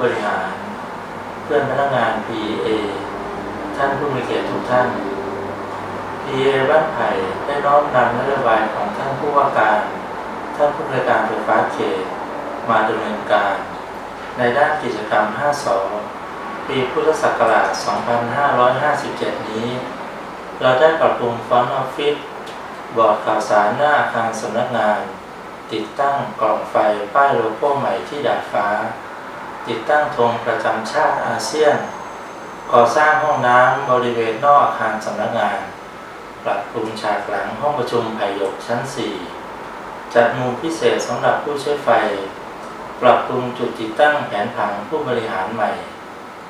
บริหาร เพื่อนพนักงาน PA ท่านผู้มีเกียรติทุกท่าน PA บ้านไผ่ได้น้อมนำนโยบายของท่านผู้ว่าการ ท่านผู้บริการไฟฟ้าเขตมาดำเนินการ ในด้านกิจกรรม 52 ปีพุทธศักราช 2557 นี้ เราได้ปรับปรุงฟอนต์ออฟฟิศบอร์ดข่าวสารหน้าอาคารสำนักงาน ติดตั้งกล่องไฟป้ายโลโก้ใหม่ที่ดาดฟ้า ติดตั้งธงประจำชาติอาเซียน ก่อสร้างห้องน้ำบริเวณนอกอาคารสำนักงาน ปรับปรุงฉากหลังห้องประชุมไผ่หยกชั้น 4 จัดมุมพิเศษสำหรับผู้ใช้ไฟ ปรับปรุงจุดติดตั้งแผนผังผู้บริหารใหม่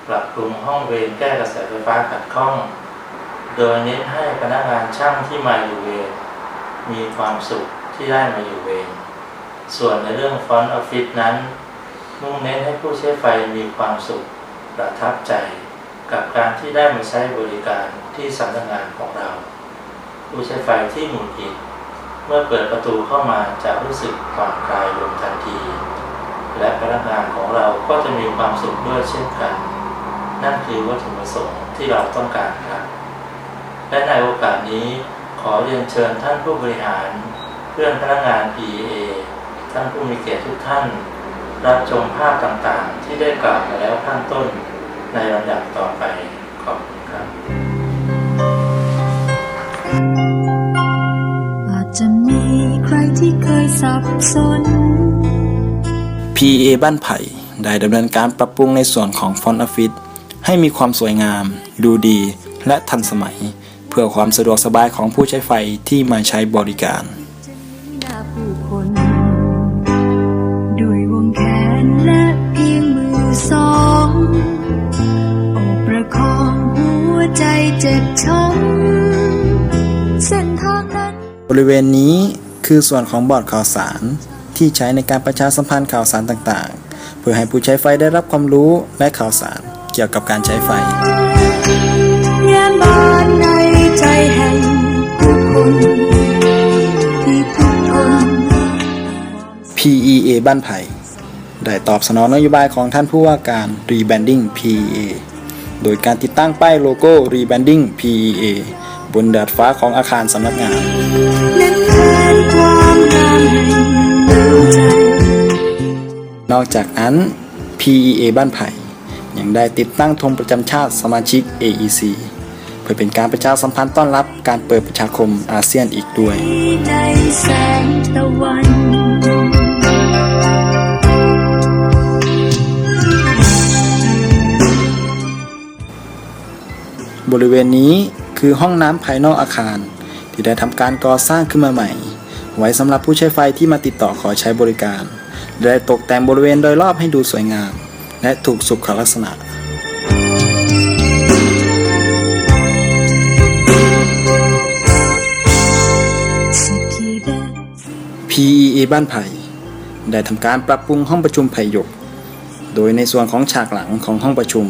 ปรับปรุงห้องเวรแก้กระแสไฟฟ้าขัดข้อง โดยเน้นให้พนักงานช่างที่มาอยู่เวรมีความสุขที่ได้มาอยู่เวรส่วนในเรื่องฟอนต์ออฟฟิศนั้น มุ่งเน้นให้ผู้ใช้ไฟมีความสุขประทับใจ กับการที่ได้มาใช้บริการที่สำนักงานของเรา ผู้ใช้ไฟที่หงุดหงิดเมื่อเปิดประตูเข้ามาจะรู้สึกผ่อนคลายลงทันที และพนักงานของเราก็จะมีความสุขด้วยเช่นกัน นั่นคือวัตถุประสงค์ที่เราต้องการครับ และในโอกาสนี้ขอเรียนเชิญท่านผู้บริหาร เพื่อนพนักงาน PA ท่านผู้มีเกียรติทุกท่าน รับชมภาพต่างๆ ที่ได้กล่าวมาแล้วข้างต้นในลำดับต่อไปขอบคุณครับ อาจจะมีใครที่เคยสับสน PA บ้านไผ่ได้ดำเนินการปรับปรุงในส่วนของฟอนต์ออฟฟิศให้มีความสวยงาม ดูดี และทันสมัย เพื่อความสะดวกสบายของผู้ใช้ไฟที่มาใช้บริการ บริเวณนี้คือส่วนของบอร์ดข่าวสารที่ใช้ในการประชาสัมพันธ์ข่าวสารต่างๆ เพื่อให้ผู้ใช้ไฟได้รับความรู้และข่าวสารเกี่ยวกับการใช้ไฟแย้มบานในใจแห่งผู้คนที่ทุกทน PEA บ้านไผ่ได้ตอบสนองนโยบายของท่านผู้ว่าการ Rebranding PEA โดยการติดตั้งป้ายโลโก้ Rebranding PEA บนดาดฟ้าของอาคารสำนักงานนอกจากนั้น PEA บ้านไผ่ยังได้ติดตั้งธงประจำชาติสมาชิก AEC เพื่อเป็นการประชาสัมพันธ์ต้อนรับการเปิดประชาคมอาเซียนอีกด้วย บริเวณนี้ คือห้องน้ำภายนอกอาคาร ที่ได้ทำการก่อสร้างขึ้นมาใหม่ ไว้สำหรับผู้ใช้ไฟที่มาติดต่อขอใช้บริการ ได้ตกแต่งบริเวณโดยรอบให้ดูสวยงาม และถูกสุขลักษณะ P.E. บ้านไผ่ได้ทำการปรับปรุงห้องประชุมไผ่หยก โดยในส่วนของฉากหลังของห้องประชุม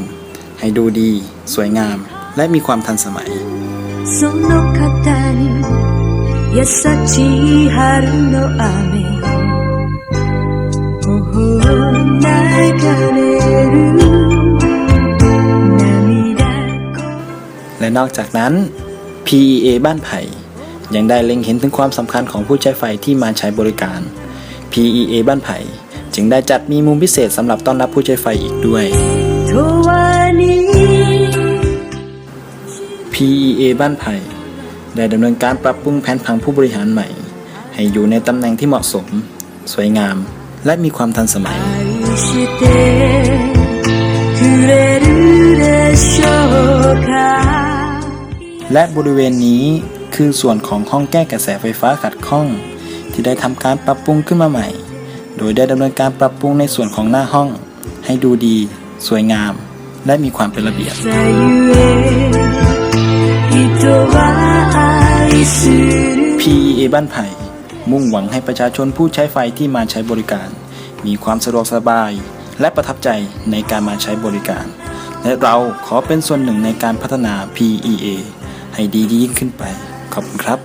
ให้ดูดี สวยงาม และมีความทันสมัย และนอกจากนั้น PEA บ้านไผ่ ยังได้เล็งเห็นถึงความสำคัญของผู้ใช้ไฟที่มาใช้บริการ PEA บ้านไผ่ จึงได้จัดมีมุมพิเศษสำหรับต้อนรับผู้ใช้ไฟอีกด้วย PEA บ้านไผ่ได้ดำเนินการปรับปรุงแผนผังผู้บริหารใหม่ ให้อยู่ในตำแหน่งที่เหมาะสม สวยงาม และมีความทันสมัย และบริเวณนี้คือส่วนของห้องแก้กระแสไฟฟ้าขัดข้อง ที่ได้ทำการปรับปรุงขึ้นมาใหม่ โดยได้ดำเนินการปรับปรุงในส่วนของหน้าห้อง ให้ดูดี สวยงาม และมีความเป็นระเบียบ PEA บ้านไผ่ มุ่งหวังให้ประชาชนผู้ใช้ไฟที่มาใช้บริการ มีความสะดวกสบาย และประทับใจในการมาใช้บริการ และเราขอเป็นส่วนหนึ่งในการพัฒนา PEA ให้ดียิ่งขึ้นไป ขอบคุณครับ